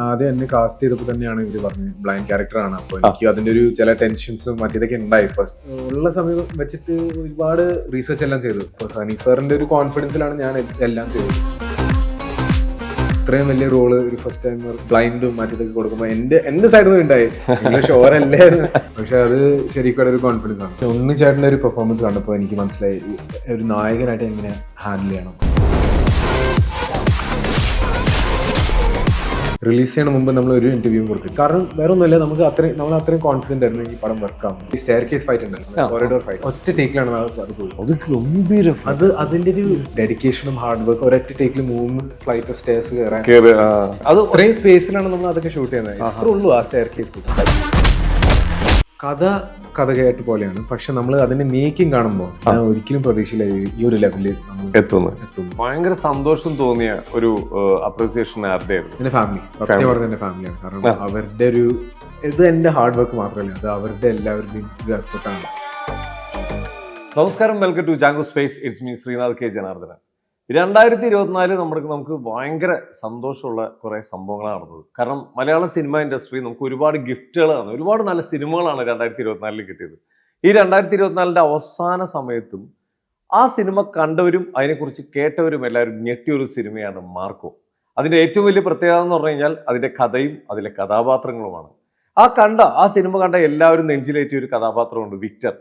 ആദ്യം എന്നെ കാസ്റ്റ് ചെയ്തപ്പോൾ തന്നെയാണ് ഇവർ പറഞ്ഞത്. ബ്ലൈൻഡ് ക്യാരക്ടർ ആണ്. അപ്പോൾ എനിക്ക് അതിന്റെ ഒരു ചില ടെൻഷൻസും മറ്റേതൊക്കെ ഉണ്ടായി. ഫസ്റ്റ് ഉള്ള സമയം വെച്ചിട്ട് ഒരുപാട് റീസെർച്ച് എല്ലാം ചെയ്തു. അപ്പൊ സനി സാറിന്റെ ഒരു കോൺഫിഡൻസിലാണ് ഞാൻ എല്ലാം ചെയ്തത്. ഇത്രയും വലിയ റോൾ ഒരു ഫസ്റ്റ് ടൈം ബ്ലൈൻഡും മറ്റേതൊക്കെ കൊടുക്കുമ്പോൾ എന്റെ എന്റെ സൈഡിൽ നിന്ന് ഉണ്ടായി. ഷോറല്ലേ പക്ഷെ അത് ശരിക്കും ഒരു കോൺഫിഡൻസ് ആണ്. ഉണ്ണി ചേട്ടന്റെ ഒരു പെർഫോമൻസ് കണ്ടപ്പോൾ എനിക്ക് മനസ്സിലായി. ഒരു നായകനായിട്ട് എങ്ങനെ ഹാൻഡിൽ ചെയ്യണം? റിലീസ് ചെയ്യണ മുമ്പ് നമ്മൾ ഒരു ഇന്റർവ്യൂ കൊടുത്തു കാരണം വേറെ ഒന്നുമില്ല നമുക്ക് അത്രയും നമ്മൾ അത്രയും കോൺഫിഡന്റ് ആയിരുന്നു ഈ പടം വർക്ക് ആവും ഈ സ്റ്റെയർ കേസ് ഫൈറ്റ് ഉണ്ടല്ലോ കോറിഡോർ ഫൈറ്റ് ഒറ്റ ടേക്കിലാണ് അത് പോയി അത് ഗംഭീര അത് അതിന്റെ ഒരു ഡെഡിക്കേഷനും ഹാർഡ് വർക്ക് ഒരൊറ്റ ടേക്കിൽ മൂന്ന് ഫ്ലൈറ്റ് ഓഫ് സ്റ്റേഴ്സ് കയറാൻ. അത് ഇത്രയും സ്പേസിലാണ് നമ്മൾ അതൊക്കെ ഷൂട്ട് ചെയ്യുന്നത്. അത്ര ഉള്ളൂ ആ സ്റ്റെയർ കേസ് കഥ കഥ കേട്ട് പോലെയാണ്. പക്ഷെ നമ്മൾ അതിന്റെ മേക്കിംഗ് കാണുമ്പോൾ ഞാൻ ഒരിക്കലും പ്രതീക്ഷയില്ല ഈ- ഒരു ലെവലിൽ നമ്മൾ എത്തുന്നു. എത്തും ഭയങ്കര സന്തോഷം തോന്നിയ ഒരു അപ്രീസിയേഷൻ ആരുടെ എന്റെ ഫാമിലി സത്യം പറഞ്ഞ എന്റെ ഫാമിലിയാണ് കാരണം അവരുടെ ഒരു ഇത് എന്റെ ഹാർഡ് വർക്ക് മാത്രമല്ല അത് അവരുടെ എല്ലാവരുടെയും ഒരു എഫർട്ടാണ് നമസ്കാരം. Welcome to Jango Space it's me Sreenath K Janardhanan രണ്ടായിരത്തി ഇരുപത്തിനാല് നമ്മൾക്ക് നമുക്ക് ഭയങ്കര സന്തോഷമുള്ള കുറെ സംഭവങ്ങളാണ് നടന്നത്. കാരണം മലയാള സിനിമ ഇൻഡസ്ട്രി നമുക്ക് ഒരുപാട് ഗിഫ്റ്റുകളാണ് ഒരുപാട് നല്ല സിനിമകളാണ് രണ്ടായിരത്തി ഇരുപത്തിനാലിൽ കിട്ടിയത്. ഈ രണ്ടായിരത്തി ഇരുപത്തിനാലിന്റെ അവസാന സമയത്തും ആ സിനിമ കണ്ടവരും അതിനെക്കുറിച്ച് കേട്ടവരും എല്ലാവരും ഞെട്ടിയ ഒരു സിനിമയാണ് മാർക്കോ. അതിന്റെ ഏറ്റവും വലിയ പ്രത്യേകത എന്ന് പറഞ്ഞു കഴിഞ്ഞാൽ അതിന്റെ കഥയും അതിലെ കഥാപാത്രങ്ങളുമാണ്. ആ കണ്ട ആ സിനിമ കണ്ട എല്ലാവരും നെഞ്ചിലേറ്റിയ ഒരു കഥാപാത്രമുണ്ട് വിക്ടർ.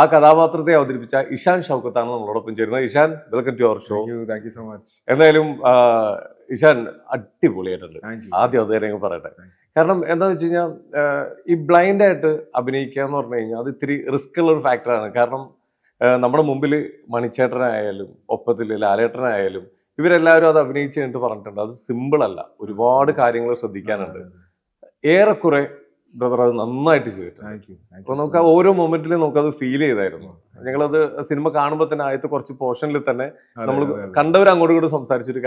ആ കഥാപാത്രത്തെ അവതരിപ്പിച്ച ഇഷാൻ ഷൗക്കത്താണ് നമ്മളോടൊപ്പം ചേരുന്നത്. Ishaan welcome to our show thank you so much എന്തായാലും ഇഷാൻ അടിപൊളിയായിട്ടുണ്ട്. ആദ്യം അത് തന്നെ പറയട്ടെ. കാരണം എന്താന്ന് വെച്ച് കഴിഞ്ഞാൽ ഈ ബ്ലൈൻഡ് ആയിട്ട് അഭിനയിക്കുക എന്ന് പറഞ്ഞു കഴിഞ്ഞാൽ അത് ഇത്തിരി റിസ്ക് ഉള്ള ഒരു ഫാക്ടറാണ് കാരണം നമ്മുടെ മുമ്പിൽ മണിച്ചേട്ടനായാലും ഒപ്പത്തിൽ ലാലേട്ടനായാലും ഇവരെല്ലാവരും അത് അഭിനയിച്ച് കഴിഞ്ഞിട്ട് പറഞ്ഞിട്ടുണ്ട്. അത് സിമ്പിൾ അല്ല. ഒരുപാട് കാര്യങ്ങൾ ശ്രദ്ധിക്കാനുണ്ട്. ഏറെക്കുറെ ബ്രദർ അത് നന്നായിട്ട് ചെയ്തിട്ട് അപ്പൊ നമുക്ക് ആ ഓരോ മൊമെന്റിലും നമുക്ക് അത് ഫീൽ ചെയ്തായിരുന്നു. ഞങ്ങളത് സിനിമ കാണുമ്പോൾ തന്നെ ആദ്യത്തെ കുറച്ച് പോർഷനിൽ തന്നെ നമ്മൾ കണ്ടവർ അങ്ങോട്ടും ഇങ്ങോട്ടും സംസാരിച്ചൊരു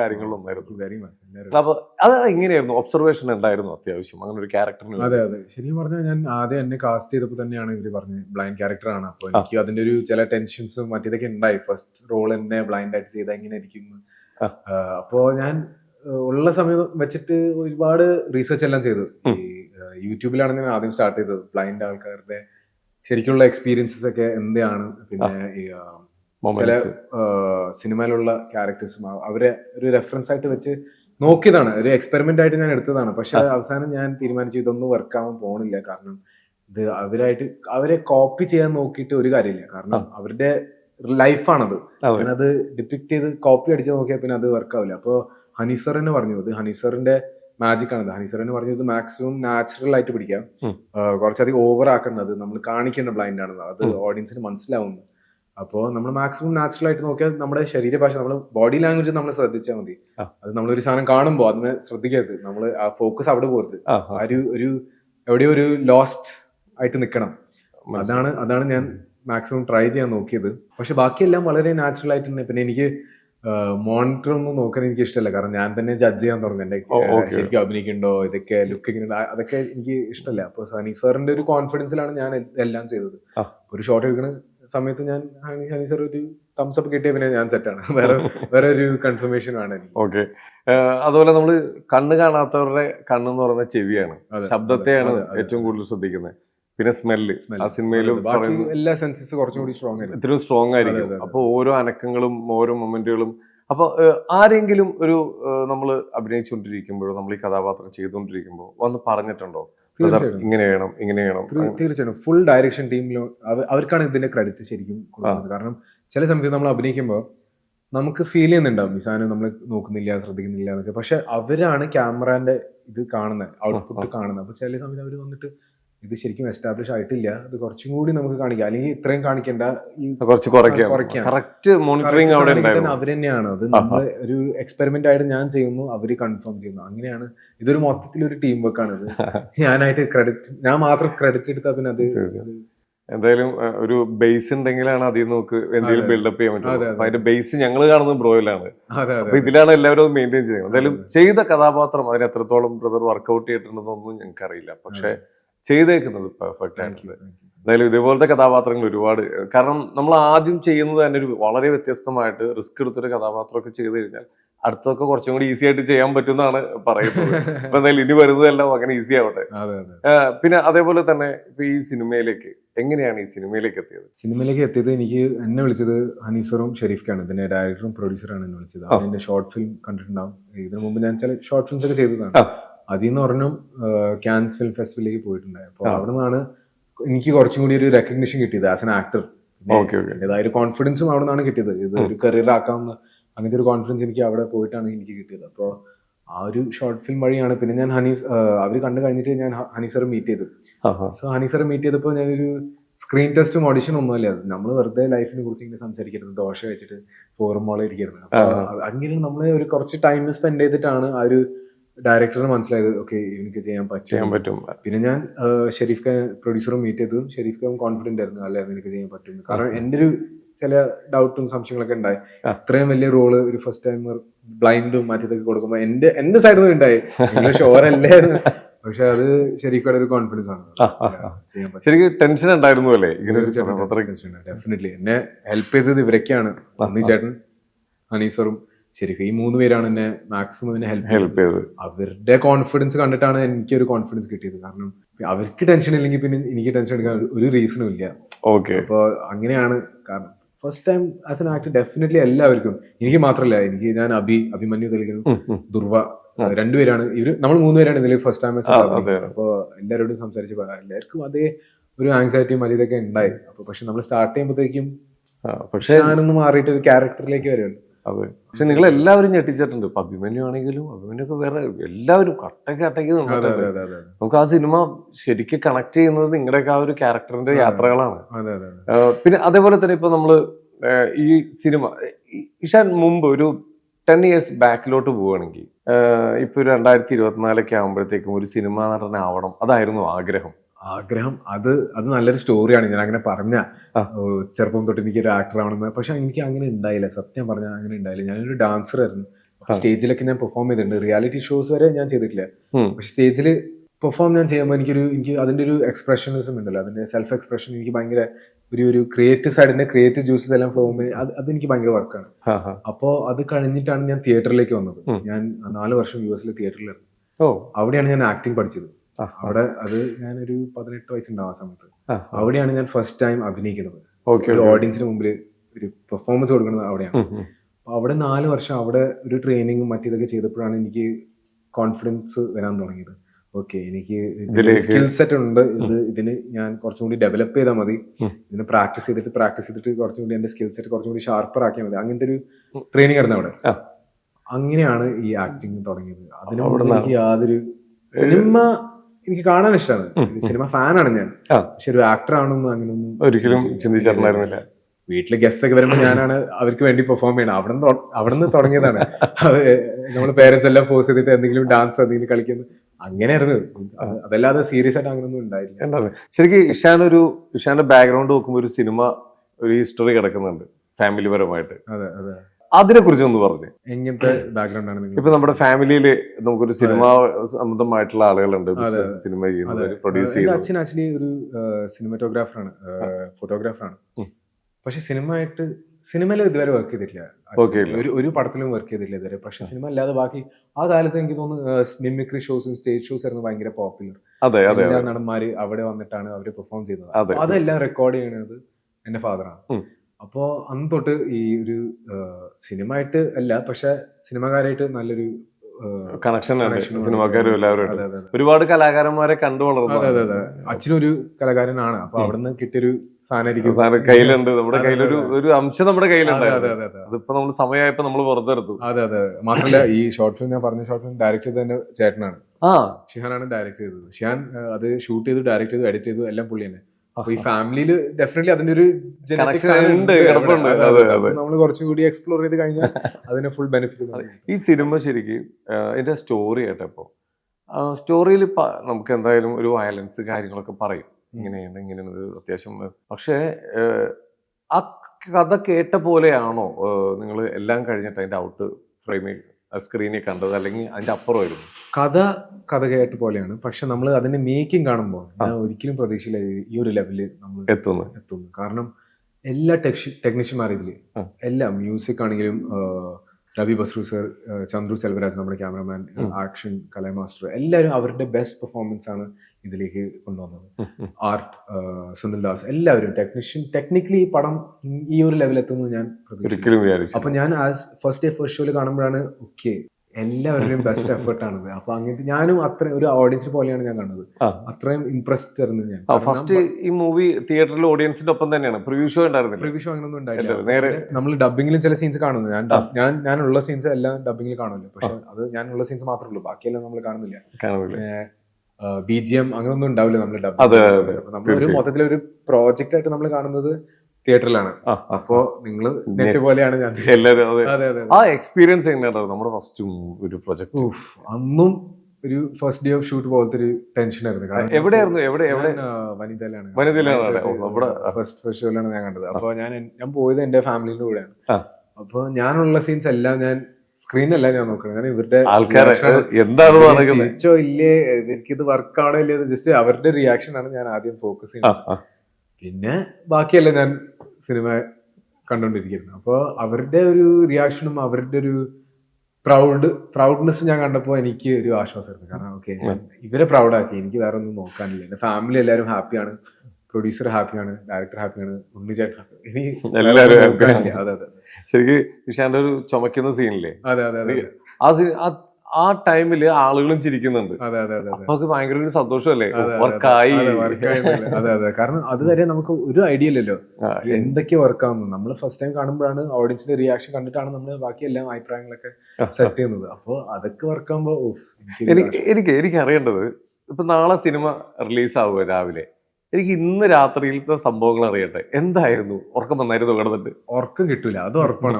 മച്ച് അപ്പൊ അത് എങ്ങനെയായിരുന്നു ഒബ്സർവേഷൻ ഉണ്ടായിരുന്നു അത്യാവശ്യം. അങ്ങനെ ഒരു ക്യാരക്ടറിന് അതെ അതെ. ശരിക്കും പറഞ്ഞാൽ ഞാൻ ആദ്യം എന്നെ കാസ്റ്റ് ചെയ്തപ്പോൾ തന്നെയാണ് ഇവർ പറഞ്ഞത് ബ്ലൈൻഡ് ക്യാരക്ടർ ആണ്. അപ്പോൾ എനിക്ക് അതിന്റെ ഒരു ചില ടെൻഷൻസും മറ്റേതൊക്കെ ഉണ്ടായി. ഫസ്റ്റ് റോൾ എന്നെ ബ്ലൈൻഡ് ആയിട്ട് ചെയ്താൽ എങ്ങനെ ഇരിക്കും എന്ന്. ആ. ആ, അപ്പോ ഞാൻ ഉള്ള സമയം വെച്ചിട്ട് ഒരുപാട് റീസെർച്ച് എല്ലാം ചെയ്തു. ഈ യൂട്യൂബിലാണ് ഞാൻ ആദ്യം സ്റ്റാർട്ട് ചെയ്തത്. ബ്ലൈൻഡ് ആൾക്കാരുടെ ശരിക്കുള്ള എക്സ്പീരിയൻസസ് ഒക്കെ എന്താണ് പിന്നെ ചില സിനിമയിലുള്ള ക്യാരക്ടേഴ്സും അവരെ ഒരു റെഫറൻസ് ആയിട്ട് വെച്ച് നോക്കിയതാണ്. ഒരു എക്സ്പെരിമെന്റ് ആയിട്ട് ഞാൻ എടുത്തതാണ്. പക്ഷെ അവസാനം ഞാൻ തീരുമാനിച്ചു ഇതൊന്നും വർക്ക് ആവാൻ പോണില്ല. കാരണം ഇത് അവരായിട്ട് അവരെ കോപ്പി ചെയ്യാൻ നോക്കിയിട്ട് ഒരു കാര്യമില്ല. കാരണം അവരുടെ ലൈഫാണത് അത് ഡിപ്പിക്ട് ചെയ്ത് കോപ്പി അടിച്ച് നോക്കിയാൽ പിന്നെ അത് വർക്ക് ആവില്ല. അപ്പോൾ ഹനീസർ തന്നെ പറഞ്ഞു. അത് ഹനീസറിന്റെ മാജിക് ആണ് ഹനീസർ സാർ എന്ന് ഇത് മാക്സിമം നാച്ചുറൽ ആയിട്ട് പിടിക്കാം. കുറച്ചധികം ഓവർ ആക്കേണ്ടത് നമ്മൾ കാണിക്കേണ്ട ബ്ലൈൻഡ് ആണെന്ന്. അത്. ഓഡിയൻസിന് മനസ്സിലാവുന്നു. അപ്പോൾ നമ്മൾ മാക്സിമം നാച്ചുറൽ ആയിട്ട് നോക്കിയാൽ നമ്മുടെ ശരീരഭാഷ നമ്മൾ ബോഡി ലാംഗ്വേജ് നമ്മൾ ശ്രദ്ധിച്ചാൽ മതി. അത് അത് നമ്മളൊരു സാധനം കാണുമ്പോൾ അതിനെ ശ്രദ്ധിക്കരുത്. നമ്മൾ ആ ഫോക്കസ് അവിടെ പോകരുത്. ഒരു ഒരു എവിടെയോ ഒരു ലോസ്റ്റ് ആയിട്ട് നിൽക്കണം. അതാണ് അതാണ് ഞാൻ മാക്സിമം ട്രൈ ചെയ്യാൻ നോക്കിയത്. പക്ഷെ ബാക്കിയെല്ലാം വളരെ നാച്ചുറൽ ആയിട്ട് പിന്നെ എനിക്ക് മോണിറ്റർ ഒന്നും നോക്കാൻ എനിക്ക് ഇഷ്ടമല്ല കാരണം ഞാൻ തന്നെ ജഡ്ജ് ചെയ്യാൻ തുടങ്ങി. എന്റെ ശരിക്കും അഭിനയിക്കുന്നുണ്ടോ? ഇതൊക്കെ ലുക്ക് എങ്ങനെ അതൊക്കെ എനിക്ക് ഇഷ്ടമല്ല അപ്പൊ സനി സാറിന്റെ ഒരു കോൺഫിഡൻസിലാണ് ഞാൻ എല്ലാം ചെയ്തത്. ഒരു ഷോട്ട് എടുക്കുന്ന സമയത്ത് ഞാൻ ഹണി സാർ ഒരു തംസ് അപ്പ് കിട്ടിയ പിന്നെ ഞാൻ സെറ്റാണ് വേറെ വേറെ ഒരു കൺഫർമേഷൻ ആണ് എനിക്ക്. ഓക്കെ. അതുപോലെ നമ്മൾ കണ്ണ് കാണാത്തവരുടെ കണ്ണെന്ന് പറയുന്ന ചെവിയാണ്. ശബ്ദത്തെയാണ് ഏറ്റവും കൂടുതൽ ശ്രദ്ധിക്കുന്നത്. പിന്നെ സ്മെല്ല് ആ സിനിമയിൽ എല്ലാ സെൻസസ് കുറച്ചുകൂടി സ്ട്രോങ് ആയിരുന്നു ഇത്രയും സ്ട്രോങ് ആയിരിക്കും. അപ്പോൾ ഓരോ അനക്കങ്ങളും ഓരോ മൊമെന്റുകളും അപ്പൊ ആരെങ്കിലും ഒരു നമ്മൾ അഭിനയിച്ചുകൊണ്ടിരിക്കുമ്പോഴോ നമ്മൾ ഈ കഥാപാത്രം ചെയ്തുകൊണ്ടിരിക്കുമ്പോൾ വന്ന് പറഞ്ഞിട്ടുണ്ടോ? "ബ്രദർ, തീർച്ചയായിട്ടും. ഇങ്ങനെ വേണം ഇങ്ങനെ വേണം. തീർച്ചയായിട്ടും. ഫുൾ ഡയറക്ഷൻ ടീമിൽ അവർക്കാണ് ഇതിന്റെ ക്രെഡിറ്റ് ശരിക്കും കൊടുക്കുന്നത്. കാരണം ചില സമയത്ത് നമ്മൾ അഭിനയിക്കുമ്പോൾ നമുക്ക് ഫീൽ ചെയ്യുന്നുണ്ടാവും. ഈ സാധനം നമ്മൾ നോക്കുന്നില്ല ശ്രദ്ധിക്കുന്നില്ല എന്നൊക്കെ. പക്ഷെ അവരാണ് ക്യാമറാന്റെ ഇത് കാണുന്നത് ഔട്ട്പുട്ട് കാണുന്നത്. അപ്പൊ ചില സമയത്ത് അവർ വന്നിട്ട് ഇത് ശരിക്കും എസ്റ്റാബ്ലിഷ് ആയിട്ടില്ല. ഇത് കുറച്ചും കൂടി നമുക്ക് കാണിക്കാം. അല്ലെങ്കിൽ ഇത്രയും കാണിക്കേണ്ട. ഈ കുറച്ച് മോണിറ്ററിംഗ്. കറക്റ്റ് അവിടെ അവർ തന്നെയാണ് അത് നമ്മൾ ഒരു എക്സ്പെരിമെന്റ് ആയിട്ട് ഞാൻ ചെയ്യുന്നു അവർ കൺഫേം ചെയ്യുന്നു. അങ്ങനെയാണ്. ഇതൊരു മൊത്തത്തിൽ ഒരു ടീം വർക്ക് ആണ് ഇത്. ഞാനായിട്ട് ക്രെഡിറ്റ് ഞാൻ മാത്രം ക്രെഡിറ്റ് എടുത്താൽ പിന്നെ അത് എന്തായാലും ഒരു ബേസ് ഉണ്ടെങ്കിലാണ് അതിൽ നിന്ന് നമുക്ക് എന്തെങ്കിലും അതെ. ബിൽഡപ്പ് ചെയ്യാൻ അതെ, പറ്റും അതിന്റെ ബേസ് ഞങ്ങൾ കാണുന്നത് ബ്രോയിലാണ് അതെ അപ്പൊ ഇതിലാണ് എല്ലാവരും അത് മെയിന്റെയിൻ ചെയ്യുന്നത്. എന്തായാലും ചെയ്ത കഥാപാത്രം അതിന് എത്രത്തോളം ബ്രദർ വർക്ക്ഔട്ട് ചെയ്തിട്ടുണ്ടെന്നൊന്നും ഞങ്ങൾക്ക് അറിയില്ല പക്ഷെ ചെയ്തേക്കുന്നത് പെർഫെക്റ്റ് ആയിട്ടുണ്ട്. എന്തായാലും ഇതേപോലത്തെ കഥാപാത്രങ്ങൾ ഒരുപാട് കാരണം നമ്മൾ ആദ്യം ചെയ്യുന്നത് തന്നെ ഒരു വളരെ വ്യത്യസ്തമായിട്ട് റിസ്ക് എടുത്തൊരു കഥാപാത്രമൊക്കെ ചെയ്തു കഴിഞ്ഞാൽ അടുത്തൊക്കെ കുറച്ചും കൂടി ഈസി ആയിട്ട് ചെയ്യാൻ പറ്റുമെന്നാണ് പറയുന്നത്. അപ്പൊ എന്തായാലും ഇനി വരുന്നതെല്ലാം അങ്ങനെ ഈസി ആവട്ടെ. അതെ അതെ. പിന്നെ അതേപോലെ തന്നെ ഇപ്പൊ ഈ സിനിമയിലേക്ക് എങ്ങനെയാണ് ഈ സിനിമയിലേക്ക് എത്തിയത്? സിനിമയിലേക്ക് എത്തിയത് എനിക്ക് എന്നെ വിളിച്ചത് ഹനീസറും ഷെരീഫ്ക്കാണ്. ഇതിന്റെ ഡയറക്ടറും പ്രൊഡ്യൂസറാണ് എന്നെ വിളിച്ചത്. എന്റെ ഷോർട്ട് ഫിലിം കണ്ടിട്ടുണ്ടാവും. ഇതിനു മുമ്പ് ഞാൻ ചില ഷോർട്ട് ഫിലിംസ് ഒക്കെ ചെയ്തതാണ്. അതിൽ നിന്ന് പറഞ്ഞു ക്യാൻസ് ഫിലിം ഫെസ്റ്റിവലിലേക്ക് പോയിട്ടുണ്ടായി അപ്പോൾ ആ. അവിടെ നിന്നാണ് എനിക്ക് കുറച്ചും കൂടി ഒരു റെക്കഗ്നിഷൻ കിട്ടിയത് ആസ് എൻ ആക്ടർ ഓക്കെ ഒരു കോൺഫിഡൻസും അവിടെ നിന്നാണ് കിട്ടിയത്. ഇത് ഒരു കരിയർ ആക്കാവുന്ന അങ്ങനത്തെ ഒരു കോൺഫിഡൻസ് എനിക്ക് അവിടെ പോയിട്ടാണ് എനിക്ക് കിട്ടിയത്. അപ്പോൾ ആ ഒരു ഷോർട്ട് ഫിലിം വഴിയാണ് പിന്നെ ഞാൻ ഹനീസ് അവർ കണ്ടു കഴിഞ്ഞിട്ട് ഞാൻ ഹനീസറെ മീറ്റ് ചെയ്തു. സോ ഹനീസറെ മീറ്റ് ചെയ്തപ്പോൾ ഞാനൊരു സ്ക്രീൻ ടെസ്റ്റും ഓഡിഷൻ ഒന്നുമല്ല നമ്മൾ വെറുതെ ലൈഫിനെ കുറിച്ച് ഇങ്ങനെ സംസാരിക്കരുത് ദോശ വെച്ചിട്ട് ഫോറും മോളെ ഇരിക്കുന്നത് അപ്പൊ അങ്ങനെ നമ്മൾ ഒരു കുറച്ച് ടൈം സ്പെൻഡ് ചെയ്തിട്ടാണ് ആ ഒരു ഡയറക്ടറിന് മനസ്സിലായത് ഓക്കെ എനിക്ക് ചെയ്യാൻ ചെയ്യാൻ പറ്റും. പറ്റും പിന്നെ ഞാൻ ഷെരീഫ് ഖാൻ പ്രൊഡ്യൂസറും മീറ്റ് ചെയ്തതും ഷെരീഫ് ഖാൻ കോൺഫിഡന്റ് ആയിരുന്നു. അല്ല എനിക്ക് ചെയ്യാൻ പറ്റും. കാരണം എന്റെ ഒരു ചില ഡൗട്ടും സംശയങ്ങളൊക്കെ ഉണ്ടായി. അത്രയും ഇത്രയും വലിയ റോൾ ഒരു ഫസ്റ്റ് ടൈമർ ബ്ലൈൻഡും മറ്റേതൊക്കെ കൊടുക്കുമ്പോൾ എന്റെ എന്റെ സൈഡിൽ നിന്ന് ഉണ്ടായി. ഷോറല്ലേ പക്ഷെ അത് ശരിക്കും ഒരു കോൺഫിഡൻസ് ആണ്. പറ്റും. ശരിക്കും ടെൻഷൻ ഉണ്ടായിരുന്നു അല്ലേ? ഇങ്ങനെ ഒരു ഡെഫിനറ്റ്ലി എന്നെ ഹെൽപ്പ് ചെയ്തത് ഇവരൊക്കെയാണ്. നന്ദി ചേട്ടൻ ഹനീസറും ഷെരീഫ് ഈ മൂന്ന് പേരാണ് എന്നെ മാക്സിമം എന്നെ ഹെൽപ്പ് ഹെൽപ്പ് ചെയ്തത്. അവരുടെ കോൺഫിഡൻസ് കണ്ടിട്ടാണ് എനിക്ക് ഒരു കോൺഫിഡൻസ് കിട്ടിയത്. കാരണം അവർക്ക് ടെൻഷൻ ഇല്ലെങ്കിൽ പിന്നെ എനിക്ക് ടെൻഷൻ എടുക്കാൻ ഒരു റീസണും ഇല്ല. ഓക്കെ അപ്പോൾ അങ്ങനെയാണ് കാരണം first time as an actor definitely എല്ലാവർക്കും എനിക്ക് മാത്രമല്ല എനിക്ക് ഞാൻ അഭി അഭിമന്യു തെളിക്കുന്നു ദുർവ. രണ്ടുപേരാണ് ഇവർ നമ്മൾ മൂന്നുപേരാണ് ഇതിൽ ഫസ്റ്റ് ടൈം ആ, അതെ. അപ്പൊ എല്ലാവരോടും സംസാരിച്ച് എല്ലാവർക്കും അതേ ഒരു ആങ്സൈറ്റിയും അതിലൊക്കെ ഇതൊക്കെ ഉണ്ടായി. അപ്പൊ പക്ഷെ നമ്മൾ സ്റ്റാർട്ട് ചെയ്യുമ്പോഴത്തേക്കും പക്ഷെ ഞാനൊന്ന് മാറിയിട്ട് ഒരു ക്യാരക്ടറിലേക്ക് വരുമല്ലോ അതെ. പക്ഷെ നിങ്ങൾ എല്ലാവരും ഞെട്ടിച്ചിട്ടുണ്ട്. ഇപ്പൊ അഭിമന്യു ആണെങ്കിലും അഭിമന്യു ഒക്കെ വേറെ എല്ലാവരും കട്ടക്ക് കട്ടക്ക് നമുക്ക് ആ സിനിമ ശരിക്കും കണക്ട് ചെയ്യുന്നത് നിങ്ങളുടെയൊക്കെ ആ ഒരു ക്യാരക്ടറിന്റെ യാത്രകളാണ്. പിന്നെ അതേപോലെ തന്നെ ഇപ്പൊ നമ്മൾ ഈ സിനിമ ഇഷാൻ മുമ്പ് ഒരു ടെൻ ഇയേഴ്സ് ബാക്കിലോട്ട് പോവുകയാണെങ്കിൽ ഇപ്പൊ രണ്ടായിരത്തി ഇരുപത്തിനാലൊക്കെ ആകുമ്പോഴത്തേക്കും ഒരു സിനിമാ നടനാവണം. അതായിരുന്നു ആഗ്രഹം. ആഗ്രഹം. അത് അത് നല്ലൊരു സ്റ്റോറിയാണ് ഞാൻ അങ്ങനെ പറഞ്ഞ ചെറുപ്പം തൊട്ട് എനിക്ക് ഒരു ആക്ടർ ആവണമെന്ന്. പക്ഷെ എനിക്ക് അങ്ങനെ ഉണ്ടായില്ല. സത്യം പറഞ്ഞാൽ അങ്ങനെ ഉണ്ടായില്ല. ഞാനൊരു ഡാൻസർ ആയിരുന്നു. സ്റ്റേജിലൊക്കെ ഞാൻ പെർഫോം ചെയ്തിട്ടുണ്ട്. റിയാലിറ്റി ഷോസ് വരെ ഞാൻ ചെയ്തിട്ടില്ല. പക്ഷെ സ്റ്റേജിൽ പെർഫോം ഞാൻ ചെയ്യുമ്പോൾ എനിക്കൊരു എനിക്ക് അതിന്റെ ഒരു എക്സ്പ്രഷനിസം ഉണ്ടല്ലോ. അതിന്റെ സെൽഫ് എക്സ്പ്രഷൻ എനിക്ക് ഭയങ്കര ഒരു ഒരു ക്രിയേറ്റീവ് സൈഡിന്റെ ക്രിയേറ്റീവ് ജ്യൂസസ് എല്ലാം ഫ്ലോ അത് അതെനിക്ക് ഭയങ്കര വർക്കാണ്. അപ്പോൾ അത് കഴിഞ്ഞിട്ടാണ് ഞാൻ തിയേറ്ററിലേക്ക് വന്നത്. ഞാൻ നാല് വർഷം യു എസിലെ തിയേറ്ററിലായിരുന്നു ഓ. അവിടെയാണ് ഞാൻ ആക്ടിങ് പഠിച്ചത്. അവിടെ അത് ഞാനൊരു പതിനെട്ട് വയസ്സുണ്ടാവും ആ സമയത്ത്. അവിടെയാണ് ഞാൻ ഫസ്റ്റ് ടൈം അഭിനയിക്കുന്നത്. ഓഡിയൻസിന് മുമ്പിൽ ഒരു പെർഫോമൻസ് കൊടുക്കുന്നത് അവിടെയാണ്. അപ്പൊ അവിടെ നാല് വർഷം അവിടെ ഒരു ട്രെയിനിങ്ങും മറ്റേതൊക്കെ ചെയ്തപ്പോഴാണ് എനിക്ക് കോൺഫിഡൻസ് വരാൻ തുടങ്ങിയത്. ഓക്കെ എനിക്ക് സ്കിൽ സെറ്റ് ഉണ്ട്. ഇത് ഇതിന് ഞാൻ കുറച്ചും കൂടി ഡെവലപ്പ് ചെയ്താൽ മതി. ഇതിന് പ്രാക്ടീസ് ചെയ്തിട്ട് പ്രാക്ടീസ് ചെയ്തിട്ട് കുറച്ചും കൂടി എന്റെ സ്കിൽ സെറ്റ് കുറച്ചും കൂടി ഷാർപ്പർ ആക്കിയാൽ മതി. അങ്ങനത്തെ ഒരു. ട്രെയിനിങ് ആയിരുന്നു അവിടെ. അങ്ങനെയാണ് ഈ ആക്ടിങ് തുടങ്ങിയത്. അതിനോട് എനിക്ക് യാതൊരു സിനിമ എനിക്ക് കാണാൻ ഇഷ്ടമാണ്. സിനിമ ഫാനാണ് ഞാൻ. പക്ഷെ ഒരു ആക്ടർ ആണെന്ന് അങ്ങനെയൊന്നും ഒരിക്കലും ചിന്തിച്ചിട്ടില്ല ചിന്തിച്ചിട്ടുണ്ടായിരുന്നില്ല വീട്ടിലെ ഗസ്റ്റ് ഒക്കെ വരുമ്പോൾ ഞാനാണ് അവർക്ക് വേണ്ടി പെർഫോം ചെയ്യണം അവിടെ നിന്ന് അവിടെ നിന്ന് തുടങ്ങിയതാണ് നമ്മൾ പേരൻസ് എല്ലാം പോസ് ചെയ്തിട്ട് എന്തെങ്കിലും ഡാൻസ് എന്തെങ്കിലും കളിക്കുന്നു. അങ്ങനെയായിരുന്നു. അത് അതല്ലാതെ സീരിയസ് ആയിട്ട് അങ്ങനെയൊന്നും ഉണ്ടായില്ല. ശരിക്കും ഇഷാൻ ഒരു ഇഷാന്റെ ബാക്ക്ഗ്രൗണ്ട് നോക്കുമ്പോൾ ഒരു സിനിമ ഒരു ഹിസ്റ്ററി കിടക്കുന്നുണ്ട്. ഫാമിലി പരമായിട്ട്. അതെ അതെ. അതിനെ കുറിച്ച് ഒന്ന് പറഞ്ഞു. എങ്ങനത്തെ ബാക്ക്ഗ്രൗണ്ട് ആണ് ഇപ്പൊ നമ്മുടെ ഫാമിലിയിൽ നമുക്കൊരു സിനിമ സംബന്ധമായിട്ടുള്ള ആളുകളുണ്ട് സിനിമ ചെയ്യുന്നത് പ്രൊഡ്യൂസ് ചെയ്യുന്നത്. അച്ഛൻ ആക്ച്വലി ഒരു സിനിമറ്റോഗ്രാഫറാണ് ഫോട്ടോഗ്രാഫറാണ്. പക്ഷെ സിനിമ ആയിട്ട് സിനിമയിൽ ഇതുവരെ വർക്ക് ചെയ്തിട്ടില്ല. ഒരു ഒരു പടത്തിലും വർക്ക് ചെയ്തിട്ടില്ല ഇതുവരെ. പക്ഷെ സിനിമ അല്ലാതെ ബാക്കി ആ കാലത്ത് എനിക്ക് തോന്നുന്നു മിമിക്രി ഷോസും സ്റ്റേജ് ഷോസ് ആയിരുന്നു ഭയങ്കര പോപ്പുലർ അതെ അതെ എല്ലാ നടന്മാര് അവിടെ വന്നിട്ടാണ് അവർ പെർഫോം ചെയ്യുന്നത്. അതെല്ലാം റെക്കോർഡ് ചെയ്യുന്നത് എന്റെ ഫാദറാണ് ഉം. അപ്പോ അന്ന് തൊട്ട് ഈ ഒരു സിനിമ ആയിട്ട് അല്ല പക്ഷെ സിനിമകാരായിട്ട് നല്ലൊരു കണക്ഷൻ. സിനിമാക്കാരും എല്ലാവരും. ഒരുപാട് കലാകാരന്മാരെ കണ്ടു അതെ അതെ വളർന്നു അതെ. അച്ഛനൊരു കലാകാരനാണ്. അപ്പൊ. അവിടുന്ന് കിട്ടിയൊരു സാധനം കയ്യിലുണ്ട്. നമ്മുടെ കയ്യിലൊരു ഒരു അംശം നമ്മുടെ കയ്യിലുണ്ട് അതിപ്പോ നമ്മൾ സമയമായപ്പോ നമ്മൾ പുറത്തെടുത്തു അതെ അതെ. മാത്രമല്ല ഈ ഷോർട്ട് ഫിലിം ഞാൻ പറഞ്ഞ ഷോർട്ട് ഫിലിം ഡയറക്ട് ചെയ്ത് തന്നെ ചേട്ടനാണ്. ആ. ഷിഹാനാണ് ഡയറക്ട് ചെയ്തത്. ഷിഹാൻ അത് ഷൂട്ട് ചെയ്തു ഡയറക്ട് ചെയ്തു എഡിറ്റ് ചെയ്തു എല്ലാം പുള്ളി തന്നെ. അപ്പൊ ഈ ഫാമിലിയിൽ ഡെഫിനറ്റ്ലി അതിന്റെ ഒരു. നമ്മൾ കുറച്ചും കൂടി എക്സ്പ്ലോർ ചെയ്ത് കഴിഞ്ഞാൽ അതിന് ഫുൾ ബെനിഫിറ്റ് ഈ സിനിമ ശരിക്കും ഇതിന്റെ സ്റ്റോറി കേട്ടപ്പോ സ്റ്റോറിയിൽ നമുക്ക് എന്തായാലും ഒരു വയലൻസ് കാര്യങ്ങളൊക്കെ പറയും. ഇങ്ങനെയാണ് ഇങ്ങനെയാണ് അത്യാവശ്യം പക്ഷേ ആ കഥ കേട്ട പോലെയാണോ നിങ്ങൾ എല്ലാം കഴിഞ്ഞിട്ട് അതിന്റെ ഔട്ട് ഫ്രെയിമിൽ സ്ക്രീനിൽ കണ്ടത് അല്ലെങ്കിൽ അതിന്റെ അപ്പുറമായിരുന്നു. കഥ കഥ കേട്ട പോലെയാണ്. പക്ഷെ നമ്മൾ അതിന്റെ മേക്കിംഗ് കാണുമ്പോൾ ഞാൻ ഒരിക്കലും പ്രതീക്ഷയില്ല ഈ- ഒരു ലെവലിൽ നമ്മൾ എത്തുന്നു. എത്തുന്നു. കാരണം എല്ലാ ടെക്നീഷ്യന്മാരും ഇതിൽ. എല്ലാം മ്യൂസിക് ആണെങ്കിലും രവി ബസ്രു സർ ചന്ദ്രു സെൽവരാജ് നമ്മുടെ ക്യാമറമാൻ ആക്ഷൻ കലാമാസ്റ്റർ എല്ലാവരും അവരുടെ ബെസ്റ്റ് പെർഫോമൻസ് ആണ് ഇതിലേക്ക് കൊണ്ടുവന്നത്. ആർട്ട് സുനിൽ ദാസ് എല്ലാവരും ടെക്നീഷ്യൻ ടെക്നിക്കലി ഈ പടം ഈ ഒരു ലെവൽ എത്തുമെന്ന് ഞാൻ അപ്പൊ ഞാൻ ആസ് ഫസ്റ്റ് ഡേ ഫസ്റ്റ് ഷോയിൽ കാണുമ്പോഴാണ് ഓക്കെ എല്ലാവരുടെയും ബെസ്റ്റ് എഫേർട്ട് ആണത്. അപ്പൊ അങ്ങനത്തെ ഞാനും അത്ര ഒരു ഓഡിയൻസ് പോലെയാണ് ഞാൻ കണ്ടത് അത്രയും ഇംപ്രസ്ഡ് ആയിരുന്നു ഞാൻ. ഫസ്റ്റ് ഈ മൂവി തിയേറ്ററിൽ ഓഡിയൻസിന്റെ ഒപ്പം തന്നെയാണ്. പ്രിവ്യൂ ഷോ ഉണ്ടായിരുന്നു പ്രിവ്യൂ ഷോ അങ്ങനൊന്നും ഉണ്ടായില്ല. നേരെ- നമ്മൾ ഡബിങ്ങിലും ചില സീൻസ് കാണുന്നു ഞാൻ ഞാൻ ഞാനുള്ള സീൻസ് എല്ലാം ഡബിങ്ങിൽ കാണുമല്ലോ. പക്ഷെ അത് ഞാനുള്ള സീൻസ് മാത്രമേ ഉള്ളൂ. ബാക്കിയെല്ലാം നമ്മൾ കാണുന്നില്ല. ബി ജി എം അങ്ങനൊന്നും ഉണ്ടാവില്ല നമ്മൾ അതെ, അതെ, നമ്മൾ ഒരു മൊത്തത്തിൽ മൊത്തത്തിലൊരു പ്രോജക്റ്റ് ആയിട്ട് നമ്മൾ കാണുന്നത് തിയേറ്ററിലാണ്. അപ്പോ നിങ്ങൾ നെറ്റ് പോലെയാണ് ഞാൻ ആ എക്സ്പീരിയൻസ് നമ്മുടെ ഫസ്റ്റ് ഒരു പ്രൊജക്ട് അന്നും ഒരു ഫസ്റ്റ് ഡേ ഓഫ് ഷൂട്ട് പോലത്തെ ഒരു ടെൻഷൻ ആയിരുന്നു എവിടെയായിരുന്നു? എവിടെ എവിടെ? വനിതയിലാണ്. വനിതയിലാണ്. ഫസ്റ്റ് ഫസ്റ്റ് ഷോയിലാണ് ഞാൻ കണ്ടത്. അപ്പൊ ഞാൻ ഞാൻ പോയത് എന്റെ ഫാമിലിന്റെ കൂടെയാണ്. അപ്പൊ ഞാനുള്ള സീൻസ് എല്ലാം ഞാൻ സ്ക്രീനല്ല ഞാൻ നോക്കുന്നത്. ഞാൻ ഇവരുടെ ആൾക്കാരെ എന്താണ് ചിരിച്ചോ ഇല്ലേ? എനിക്ക് ഇത് വർക്ക് ആണോ ഇല്ലേ ജസ്റ്റ് അവരുടെ റിയാക്ഷൻ ആണ് ഞാൻ ആദ്യം ഫോക്കസ് ചെയ്യുന്നത്. പിന്നെ ബാക്കിയല്ല ഞാൻ സിനിമ കണ്ടുകൊണ്ടിരിക്കുന്നത് അപ്പോൾ അവരുടെ ഒരു റിയാക്ഷനും അവരുടെ ഒരു പ്രൗഡ് പ്രൗഡ്നെസ് ഞാൻ കണ്ടപ്പോൾ എനിക്ക് ഒരു ആശ്വാസമായിരുന്നു. കാരണം ഓക്കെ ഇവരെ പ്രൗഡാക്കി എനിക്ക് വേറെ ഒന്നും നോക്കാനില്ല. എന്റെ ഫാമിലി എല്ലാവരും ഹാപ്പിയാണ് പ്രൊഡ്യൂസർ ഹാപ്പിയാണ് ഡയറക്ടർ ഹാപ്പിയാണ് ഉണ്ണിച്ചേട്ടൻ ചേട്ടൻ ഇനി എല്ലാവരും. അതെ അതെ. ശരിക്കും ഒരു ചുമക്കുന്ന സീനില്ലേ അതെ അതെ അതെ ആ സീൻ ആ ടൈമിൽ ആളുകളും ചിരിക്കുന്നുണ്ട്. അപ്പൊ ഭയങ്കര ഒരു സന്തോഷമല്ലേ? വർക്കായി. അതെ, അതെ അതെ കാരണം അതുവരെ നമുക്ക് ഒരു ഐഡിയ ഇല്ലല്ലോ. എന്തൊക്കെ വർക്കാവുന്നു നമ്മൾ ഫസ്റ്റ് ടൈം കാണുമ്പോഴാണ് ഓഡിയൻസിന്റെ റിയാക്ഷൻ കണ്ടിട്ടാണ് നമ്മൾ ബാക്കി എല്ലാ അഭിപ്രായങ്ങളൊക്കെ സെറ്റ് ചെയ്യുന്നത്. അപ്പോൾ അതൊക്കെ വർക്കാകുമ്പോ ആകുമ്പോൾ എനിക്ക് എനിക്ക് എനിക്ക് അറിയേണ്ടത് ഇപ്പൊ നാളെ സിനിമ റിലീസ് ആവുക രാവിലെ? എനിക്ക് ഇന്ന് രാത്രിയിലത്തെ സംഭവങ്ങൾ അറിയട്ടെ? എന്തായിരുന്നു? ഉറക്കം വന്നായിരുന്നു കിടന്നിട്ട് ഉറക്കം കിട്ടൂല. അത് ഉറപ്പാണ്.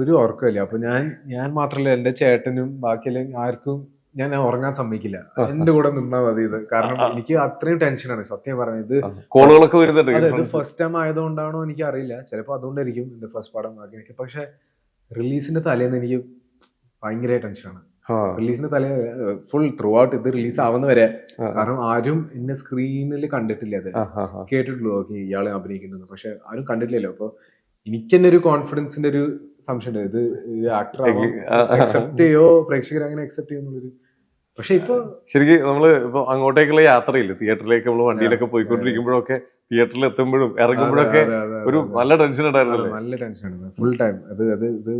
ഒരു ഉറക്കമില്ല. അപ്പൊ ഞാൻ ഞാൻ മാത്രല്ല എന്റെ ചേട്ടനും ബാക്കിയെല്ലാം ആർക്കും ഞാൻ ഉറങ്ങാൻ സമ്മതിക്കില്ല. എന്റെ കൂടെ നിന്നാ മതി ഇത്. കാരണം എനിക്ക് അത്രയും ടെൻഷനാണ്. സത്യം പറഞ്ഞത് കോളുകളൊക്കെ വരുന്നുണ്ട് ഇത് ഫസ്റ്റ് ടൈം ആയതുകൊണ്ടാണോ എനിക്ക് അറിയില്ല ചിലപ്പോൾ അതുകൊണ്ടായിരിക്കും എന്റെ ഫസ്റ്റ് പാഠം എനിക്ക് പക്ഷെ റിലീസിന്റെ തലേന്ന് എനിക്ക് ഭയങ്കര ടെൻഷനാണ്. ആ, റിലീസിന്റെ തലേ ഫുൾ ത്രൂ ഔട്ട് ഇത് റിലീസ് ആവുന്ന വരെ. കാരണം ആരും എന്നെ സ്ക്രീനിൽ കണ്ടിട്ടില്ല അത്. കേട്ടിട്ടുള്ളൂ ഓക്കെ ഇയാളെ അഭിനയിക്കുന്നത്. പക്ഷെ ആരും കണ്ടിട്ടില്ലല്ലോ. അപ്പൊ എനിക്ക് തന്നെ ഒരു കോൺഫിഡൻസിന്റെ ഒരു സംശയം ഇത് ആക്ടർ. അക്സെപ്റ്റ് ചെയ്യോ? പ്രേക്ഷകർ അങ്ങനെ അക്സെപ്റ്റ് ചെയ്യുന്നുള്ളൊരു പക്ഷെ ഇപ്പൊ ശരിക്കും നമ്മൾ ഇപ്പൊ അങ്ങോട്ടേക്കുള്ള യാത്രയില്ല? തിയേറ്ററിലേക്ക് നമ്മൾ വണ്ടിയിലൊക്കെ പോയിക്കൊണ്ടിരിക്കുമ്പോഴൊക്കെ തിയേറ്ററിൽ എത്തുമ്പോഴും ഇറങ്ങുമ്പോഴൊക്കെ ഒരു നല്ല ടെൻഷൻ ഉണ്ടായിരുന്നു ഉണ്ടായിരുന്നല്ലേ? നല്ല ടെൻഷൻ ഫുൾ ടൈം അത് അത് ഇത്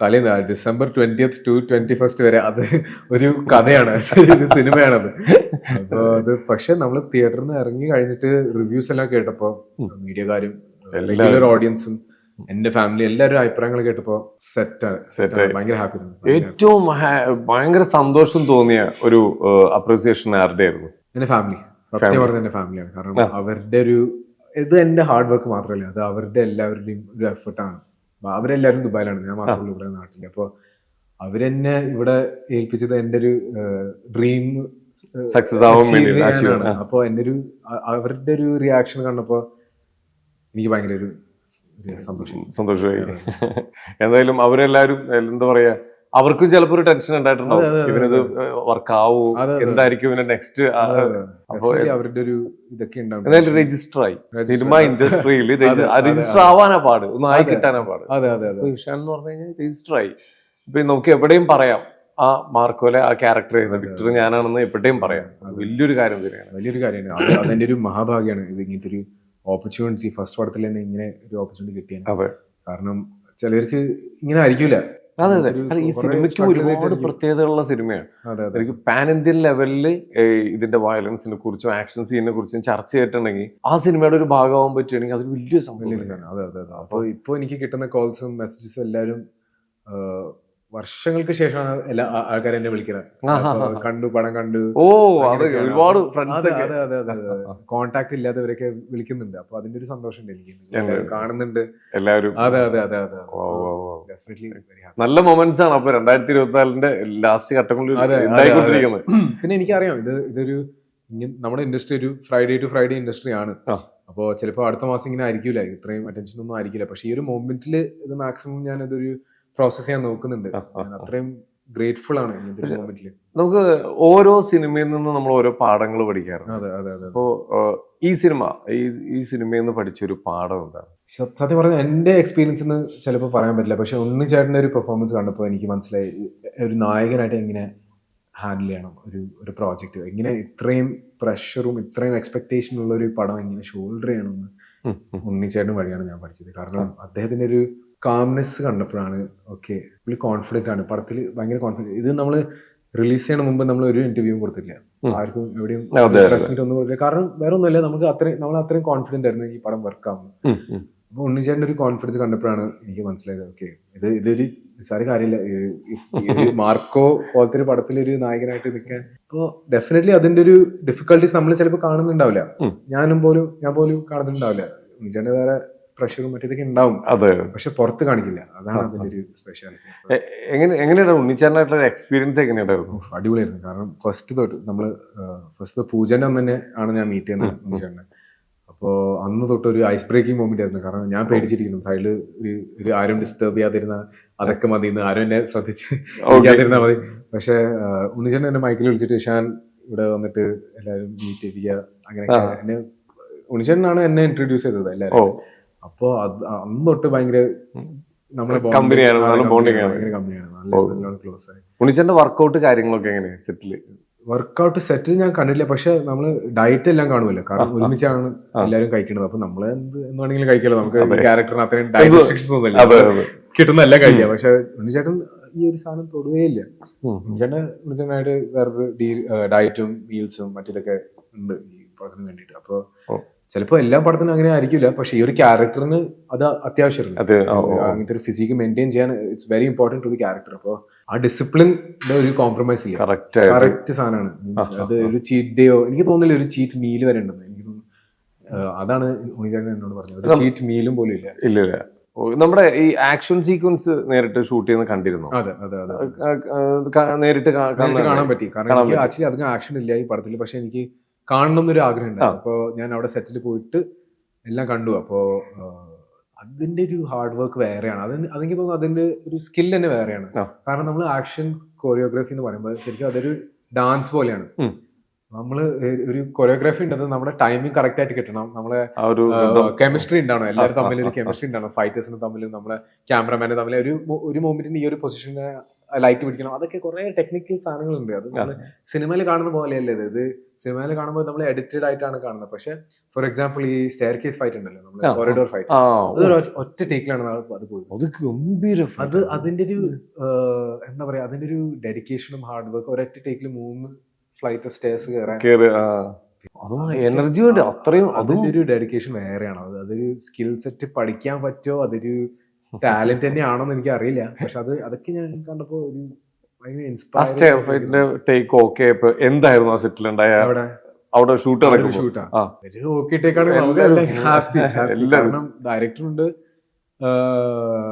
തലേന്ന് December twentieth to twenty first വരെ അത് ഒരു കഥയാണ്. ഒരു സിനിമയാണത്. അപ്പൊ അത് പക്ഷെ നമ്മൾ തിയേറ്ററിൽ നിന്ന് ഇറങ്ങി കഴിഞ്ഞിട്ട് റിവ്യൂസ് എല്ലാം കേട്ടപ്പോ മീഡിയക്കാരും എല്ലാവരും. റെഗുലർ ഓഡിയൻസും എന്റെ ഫാമിലി എല്ലാവരും അഭിപ്രായങ്ങൾ കേട്ടപ്പോ സെറ്റാണ് സെറ്റ്. ഭയങ്കര ഹാപ്പി ഏറ്റവും ഭയങ്കര സന്തോഷം തോന്നിയ ഒരു അപ്രീസിയേഷൻ ആരുടെ ആയിരുന്നു? എന്റെ ഫാമിലി. സത്യം പറഞ്ഞ എന്റെ ഫാമിലിയാണ് കാരണം അവരുടെ ഒരു ഇത് എന്റെ ഹാർഡ് വർക്ക് മാത്രമല്ല അത് അവരുടെ എല്ലാവരുടെയും ഒരു എഫർട്ടാണ് അവരെല്ലാവരും ദുബായിലാണ്. ഞാൻ മാത്രമല്ല ഇവിടെ നാട്ടിൽ അപ്പോൾ അവരെന്നെ ഇവിടെ ഏൽപ്പിച്ചത് എന്റെ ഒരു ഡ്രീം സക്സസ് ആവാൻ അപ്പൊ എന്റെ അപ്പോൾ എന്റെ ഒരു അവരുടെ ഒരു റിയാക്ഷൻ കണ്ടപ്പോൾ എനിക്ക് ഭയങ്കര ഒരു ഒരു സന്തോഷം. സന്തോഷമായി. എന്തായാലും അവരെല്ലാരും എന്താ പറയാ അവർക്കും ചിലപ്പോ ഒരു ടെൻഷൻ ഉണ്ടായിട്ടുണ്ടാവും. ഇവനത് വർക്ക് ആവൂ അതെ, അതെ. എന്തായിരിക്കും ഇവന്റെ നെക്സ്റ്റ്. അപ്പൊ അവരുടെ ഒരു ഇതൊക്കെ ഉണ്ടാവും. രജിസ്റ്റർ ആയി. സിനിമ. ഇൻഡസ്ട്രിയിൽ രജിസ്റ്റർ. ആവാനാ പാട്. ഒന്ന് ആയി. കിട്ടാനാ പാട്. അതെ ഇഷാൻ എന്ന് പറഞ്ഞു കഴിഞ്ഞാൽ രജിസ്റ്റർ ആയി. ഇപ്പൊ നമുക്ക് എവിടെയും പറയാം. ആ മാർക്കോലെ ആ ക്യാരക്ടർ ചെയ്യുന്ന വിക്ടർ ഞാനാണെന്ന് എവിടെയും പറയാം. വലിയൊരു കാര്യം തന്നെയാണ്. വലിയൊരു കാര്യമാണ്. അത് അതെന്റെ ഒരു മഹാഭാഗ്യമാണ്. ഇത് ഇങ്ങനത്തെ ഒരു ഓപ്പർച്യൂണിറ്റി ഫസ്റ്റ് പടത്തിൽ തന്നെ ഇങ്ങനെ ഒരു ഓപ്പർച്യൂണിറ്റി കിട്ടിയാണ് കാരണം ചിലർക്ക് ഇങ്ങനെ ആയിരിക്കൂല. അതെ അതെ. അല്ല ഈ സിനിമയ്ക്ക് ഒരുപാട് പ്രത്യേകതയുള്ള സിനിമയാണ്. എനിക്ക് പാൻ ഇന്ത്യൻ ലെവലിൽ ഇതിന്റെ വയലൻസിനെ കുറിച്ചും ആക്ഷൻ സീനിനെ കുറിച്ചും ചർച്ച ചെയ്തിട്ടുണ്ടെങ്കിൽ ആ സിനിമയുടെ ഒരു ഭാഗമാകാൻ പറ്റുകയാണെങ്കിൽ അതൊരു വലിയ സംഭവം അതെ അതെ അതെ. അപ്പോൾ ഇപ്പോൾ എനിക്ക് കിട്ടുന്ന കോൾസും മെസ്സേജസും എല്ലാവരും വർഷങ്ങൾക്ക് ശേഷമാണ് എല്ലാ ആൾക്കാരെ എന്നെ വിളിക്കുന്നത്. കണ്ടു പടം കണ്ടു ഓ അതെ. ഒരുപാട് അപ്പൊ ഫ്രണ്ട്സ് അതെ അതെ അതെ കോണ്ടാക്ട് ഇല്ലാത്തവരൊക്കെ വിളിക്കുന്നുണ്ട്. അപ്പൊ അതിന്റെ ഒരു സന്തോഷമുണ്ട് എനിക്ക്. കാണുന്നുണ്ട്. എല്ലാവരും. അതെ അതെ അതെ അതെ. നല്ല മൊമെന്റ്സ് ആണ് അപ്പൊ രണ്ടായിരത്തി ഇരുപത്തിനാലിന്റെ ലാസ്റ്റ് ഘട്ടങ്ങളിൽ ഉണ്ടായിക്കൊണ്ടിരിക്കുന്നത്. പിന്നെ എനിക്കറിയാം ഇത് ഇതൊരു നമ്മുടെ ഇൻഡസ്ട്രി ഒരു ഫ്രൈഡേ ടു ഫ്രൈഡേ ഇൻഡസ്ട്രി ആണ്. അപ്പോൾ ചിലപ്പോൾ അടുത്ത മാസം ഇങ്ങനെ ആയിരിക്കില്ല ഇത്രയും അറ്റൻഷൻ ഒന്നും ആയിരിക്കില്ല. പക്ഷെ ഈ ഒരു മൊമെന്റിൽ ഇത് മാക്സിമം ഞാൻ ഇതൊരു പ്രോസസ് ചെയ്യാൻ നോക്കുന്നുണ്ട്. അത്രയും ഗ്രേറ്റ്ഫുൾ ആണ് ഇങ്ങനത്തെ മൊമെന്റിൽ നമുക്ക് ഓരോ സിനിമയിൽ നിന്ന് നമ്മൾ ഓരോ പാഠങ്ങൾ പഠിക്കാറുണ്ട്. അതെ അതെ അതെ അപ്പോ ഈ സിനിമ ഈ സിനിമയിൽ നിന്ന് പഠിച്ചൊരു പാഠം എന്താണ്? സത്യം പറഞ്ഞാൽ എന്റെ എക്സ്പീരിയൻസ് എന്ന് ചിലപ്പോൾ പറയാൻ പറ്റില്ല. പക്ഷെ ഉണ്ണി ചേട്ടന്റെ ഒരു പെർഫോമൻസ് കണ്ടപ്പോൾ എനിക്ക് മനസ്സിലായി. ഒരു നായകനായിട്ട് എങ്ങനെ ഹാൻഡിൽ ചെയ്യണം? ഒരു ഒരു പ്രോജക്റ്റ് എങ്ങനെ ഇത്രയും പ്രഷറും ഇത്രയും എക്സ്പെക്ടേഷൻ ഉള്ള ഒരു പടം എങ്ങനെ ഷോൾഡർ ചെയ്യണമെന്ന്. ഉണ്ണിച്ചേട്ടൻ വഴിയാണ് ഞാൻ പഠിച്ചത്. കാരണം അദ്ദേഹത്തിന്റെ ഒരു കാംനെസ് കണ്ടപ്പോഴാണ് ഓക്കെ പുള്ളി കോൺഫിഡന്റ് ആണ്. പടത്തിൽ ഭയങ്കര കോൺഫിഡന്റ് ഇത് നമ്മൾ റിലീസ് ചെയ്യണ മുമ്പ് നമ്മൾ ഒരു ഇന്റർവ്യൂ കൊടുത്തില്ല ആർക്കും എവിടെയും. പ്രസ് മീറ്റ് ഒന്നും കൊടുത്തില്ല. കാരണം വേറെ ഒന്നുമില്ല നമുക്ക് അത്രയും നമ്മൾ അത്രയും കോൺഫിഡന്റ് ആയിരുന്നു ഈ പടം വർക്ക് ആവുന്നത്. അപ്പൊ ഉണ്ണിച്ചേട്ടന്റെ ഒരു കോൺഫിഡൻസ് കണ്ടപ്പോഴാണ് എനിക്ക് മനസ്സിലായത്. ഓക്കെ ഇത് ഇതൊരു നിസ്സാര കാര്യമില്ല. ഒരു മാർക്കോ പോലത്തെ ഒരു പടത്തിൽ ഒരു നായകനായിട്ട് നിൽക്കാൻ. അപ്പോൾ ഡെഫിനറ്റ്ലി അതിന്റെ ഒരു ഡിഫിക്കൽട്ടീസ് നമ്മൾ ചിലപ്പോൾ കാണുന്നുണ്ടാവില്ല. ഞാനും പോലും ഞാൻ പോലും കാണുന്നുണ്ടാവില്ല. ഉണ്ണിച്ചേട്ടന്റെ വേറെ പ്രഷറും മറ്റേതൊക്കെ ഉണ്ടാവും. അതെ. പക്ഷെ പുറത്ത് കാണിക്കില്ല. അതാണ് അതിന്റെ ഒരു സ്പെഷ്യാലിറ്റി എങ്ങനെ എങ്ങനെയാണ് ഉണ്ണിച്ചേട്ടനായിട്ടുള്ള എക്സ്പീരിയൻസ് എങ്ങനെയുണ്ടായിരുന്നു? അടിപൊളിയായിരുന്നു. കാരണം ഫസ്റ്റ് തൊട്ട് നമ്മൾ ഫസ്റ്റ് പൂജന്റെ അമ്മനെ തന്നെ ആണ് ഞാൻ മീറ്റ് ചെയ്യുന്നത് ഉണ്ണിച്ചേട്ടനെ. അപ്പോ അന്ന് തൊട്ട് ഒരു ഐസ് ബ്രേക്കിംഗ് മൊമെന്റ് ആയിരുന്നു. കാരണം ഞാൻ പേടിച്ചിരിക്കുന്നു. സൈഡിൽ ഒരു ഒരു ആരും ഡിസ്റ്റർബ് ചെയ്യാതിരുന്ന അതൊക്കെ മതി എന്ന് ആരും എന്നെ ശ്രദ്ധിച്ച് ഇരിക്കാതിരുന്നാ മതി. പക്ഷെ ഉണ്ണിച്ചേട്ടൻ എന്നെ മൈക്കിൽ വിളിച്ചിട്ട് ഷാൻ ഇവിടെ വന്നിട്ട് എല്ലാവരും മീറ്റ് ചെയ്യിപ്പിക്കുക അങ്ങനെ. എന്നെ ഉണ്ണിച്ചേട്ടനാണ് എന്നെ ഇൻട്രൊഡ്യൂസ് ചെയ്തത് എല്ലാവരും അപ്പോ അത് അന്ന് തൊട്ട് ഭയങ്കര നമ്മളെ നല്ല ആണ്. ഭയങ്കര കമ്പനിയാണ്. നല്ല ക്ലോസ് ആയി. ഉണ്ണിച്ചാന്റെ വർക്കൗട്ട് കാര്യങ്ങളൊക്കെ എങ്ങനെയാണ് സെറ്റിൽ വർക്കൗട്ട് സെറ്റ് ഞാൻ കണ്ടില്ല പക്ഷെ നമ്മൾ ഡയറ്റ് എല്ലാം കാണുമല്ലോ. കാരണം. ഒരുമിച്ചാണ്. എല്ലാവരും കഴിക്കുന്നത്. അപ്പൊ നമ്മൾ എന്ത് വേണമെങ്കിലും കഴിക്കാലോ നമുക്ക്. ക്യാരക്ടറിന് അത്രയും ഡയറ്റ് റെസ്ട്രിക്ഷൻസ് ഒന്നുമില്ല. അതെ അതെ. കിട്ടുന്ന കഴിക്കാം പക്ഷെ ഉണ്ണിച്ചേട്ടൻ ഈ ഒരു സാധനം തൊടുവേ ഇല്ല. ഉം. ഉണ്ണിച്ചേട്ടൻ ഉണ്ണിച്ചേട്ടനായിട്ട് വേറൊരു ഡയറ്റും മീൽസും മറ്റേതൊക്കെ ഉണ്ട് ഈ പടത്തിന് വേണ്ടിയിട്ട്. അപ്പൊ ഓ. ചിലപ്പോ എല്ലാ പടത്തിനും അങ്ങനെ ആയിരിക്കില്ല. പക്ഷേ ഈ ഒരു ക്യാരക്ടറിന് അത് അത്യാവശ്യമായിരുന്നു. അതെ. ഓ, ഓ, ഓ. അങ്ങനത്തെ ഒരു ഫിസിക്ക് മെയിന്റെയിൻ ചെയ്യാൻ it's very important to the character അപ്പോൾ ആ ഡിസിപ്ലിൻ ഒരു കോംപ്രമൈസ് ചെയ്യാം കറക്റ്റ് സാധനമാണ്. മീൻസ് അത് ഒരു ചീറ്റ് ഡേയോ എനിക്ക് തോന്നുന്നില്ല ഒരു ചീറ്റ് മീൽ വരെ ഉണ്ടെന്ന്. എനിക്ക് അതാണ് ഉണ്ണിചാരൻ എന്നോട് പറഞ്ഞത്. ഒരു ചീറ്റ് മീലും പോലും ഇല്ല. ഇല്ല ഇല്ല. നമ്മുടെ ഈ ആക്ഷൻ സീക്വൻസ് നേരിട്ട് ഷൂട്ട് ചെയ്യുന്ന കണ്ടിരുന്നു? അതെ അതെ അതെ. നേരിട്ട് കാണാൻ പറ്റി. കാരണം. ആക്ച്വലി അധികം ആക്ഷൻ ഇല്ല ഈ പടത്തിൽ പക്ഷെ എനിക്ക് കാണണം എന്നൊരു ആഗ്രഹം ഉണ്ട് അപ്പോൾ ഞാൻ അവിടെ സെറ്റിൽ പോയിട്ട് എല്ലാം കണ്ടു. അപ്പോൾ അതിന്റെ ഒരു ഹാർഡ് വർക്ക് വേറെയാണ്. അത് അതെനിക്ക് തോന്നുന്നു അതിന്റെ ഒരു സ്കിൽ തന്നെ വേറെയാണ്. കാരണം നമ്മൾ ആക്ഷൻ കൊറിയോഗ്രാഫി എന്ന് പറയുമ്പോൾ ശരിക്കും അതൊരു ഡാൻസ് പോലെയാണ്. നമ്മൾ ഒരു കൊറിയോഗ്രാഫി ഉണ്ടെന്ന് നമ്മുടെ ടൈമിംഗ് കറക്റ്റ് ആയിട്ട് കിട്ടണം. നമ്മളെ കെമിസ്ട്രി ഉണ്ടാവണം. എല്ലാവരും തമ്മിൽ ഒരു. കെമിസ്ട്രി ഉണ്ടാവണം. ഫൈറ്റേഴ്സിന് തമ്മിലും നമ്മളെ ക്യാമറമാനും തമ്മിൽ ഒരു ഒരു മൂമെന്റിന് ഈ ഒരു പൊസിഷനെ ലൈറ്റ് പിടിക്കണം. അതൊക്കെ കുറെ ടെക്നിക്കൽ സാധനങ്ങളുണ്ട്. അത് നമ്മൾ സിനിമയിൽ കാണുന്ന പോലെയല്ലേ ഇത്? ഇത് സിനിമയിൽ കാണുമ്പോൾ നമ്മൾ എഡിറ്റഡ് ആയിട്ടാണ് കാണുന്നത്. പക്ഷെ ഫോർ എക്സാമ്പിൾ ഈ സ്റ്റെയർ കേസ് ഫൈറ്റ് ഉണ്ടല്ലോ നമ്മുടെ നമ്മൾ കോറിഡോർ ഫൈറ്റ് ഒറ്റ- ടേക്കിലാണ് അത് പോയത്. അത് ഗംഭീര അത് അതിന്റെ ഒരു എന്താ പറയാ അതിന്റെ ഒരു ഡെഡിക്കേഷനും ഹാർഡ് വർക്ക് ഒരൊറ്റ ടേക്കിൽ മൂന്ന് ഫ്ലൈറ്റ് ഓഫ് സ്റ്റേഴ്സ് കയറാൻ എനർജി ഉണ്ട് അത്രയും അതും അതിന്റെ ഒരു ഡെഡിക്കേഷൻ വേറെയാണ്. അത് അതൊരു സ്കിൽ സെറ്റ് പഠിക്കാൻ പറ്റുമോ? അതൊരു ടാലന്റ് തന്നെയാണോന്ന് എനിക്ക് അറിയില്ല പക്ഷെ അത് അതൊക്കെ ഞാൻ കണ്ടപ്പോ ഒരു ടേക്ക് ഓക്കെ എന്തായിരുന്നു ആ സെറ്റിൽ ഉണ്ടായ? അവിടെ ഷൂട്ട് ഡയറക്ടർ ഉണ്ട്